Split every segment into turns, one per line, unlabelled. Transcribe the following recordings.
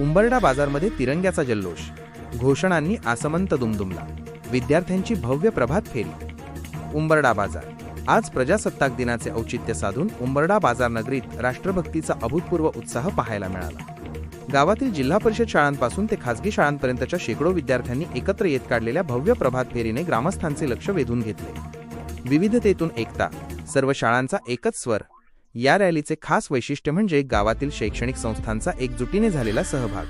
उंबरडा बाजारमध्ये तिरंग्याचा जल्लोष. घोषणांनी आसमंत दुमदुमला. विद्यार्थ्यांची भव्य प्रभात फेरी. उंबरडा बाजार. आज प्रजासत्ताक दिनाचे औचित्य साधून उंबरडा बाजार नगरीत राष्ट्रभक्तीचा अभूतपूर्व उत्साह पाहायला मिळाला. गावातील जिल्हा परिषद शाळांपासून ते खासगी शाळांपर्यंतच्या शेकडो विद्यार्थ्यांनी एकत्र येत काढलेल्या भव्य प्रभात फेरीने ग्रामस्थांचे लक्ष वेधून घेतले. विविधतेतून एकता. सर्व शाळांचा एकच स्वर. या रॅलीचे खास वैशिष्ट्य म्हणजे गावातील शैक्षणिक संस्थांचा एकजुटीने झालेला सहभाग.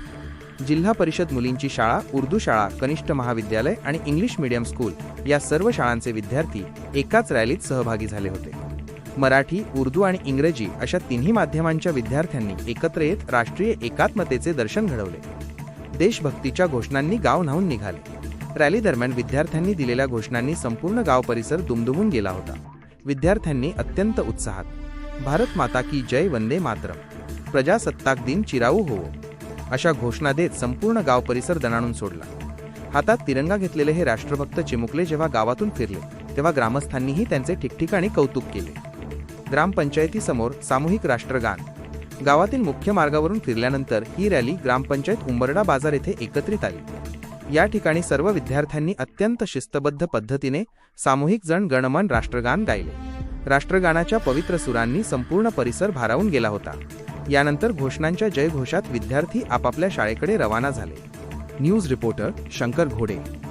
जिल्हा परिषद मुलींची शाळा उर्दू शाळा कनिष्ठ महाविद्यालय आणि इंग्लिश मीडियम स्कूल या सर्व शाळांचे विद्यार्थी एकाच रॅलीत सहभागी झाले होते. मराठी उर्दू आणि इंग्रजी अशा तिन्ही माध्यमांच्या विद्यार्थ्यांनी एकत्र येत राष्ट्रीय एकात्मतेचे दर्शन घडवले. देशभक्तीच्या घोषणांनी गाव न्हावून निघाले. रॅली दरम्यान विद्यार्थ्यांनी दिलेल्या घोषणांनी संपूर्ण गाव परिसर दुमदुमून गेला होता. विद्यार्थ्यांनी अत्यंत उत्साहात भारत माता की जय वंदे मातरम. प्रजासत्ताक दिन चिराऊ हो अशा घोषणा देत संपूर्ण गाव परिसर दणाणून सोडला. हातात तिरंगा घेतलेले हे राष्ट्रभक्त चिमुकले जेव्हा गावातून फिरले तेव्हा ग्रामस्थांनीही त्यांचे ठिकठिकाणी कौतुक केले. ग्रामपंचायतीसमोर सामूहिक राष्ट्रगान. गावातील मुख्य मार्गावरून फिरल्यानंतर ही रॅली ग्रामपंचायत उंबरडा बाजार येथे एकत्रित आली. या ठिकाणी सर्व विद्यार्थ्यांनी अत्यंत शिस्तबद्ध पद्धतीने सामूहिक जण गणमन राष्ट्रगान गायले. राष्ट्रगानाच्या पवित्र सुरांनी संपूर्ण परिसर भारावून गेला होता. यानंतर घोषणांच्या जयघोषात विद्यार्थी आपापल्या शाळेकडे रवाना झाले. न्यूज रिपोर्टर शंकर घोडे.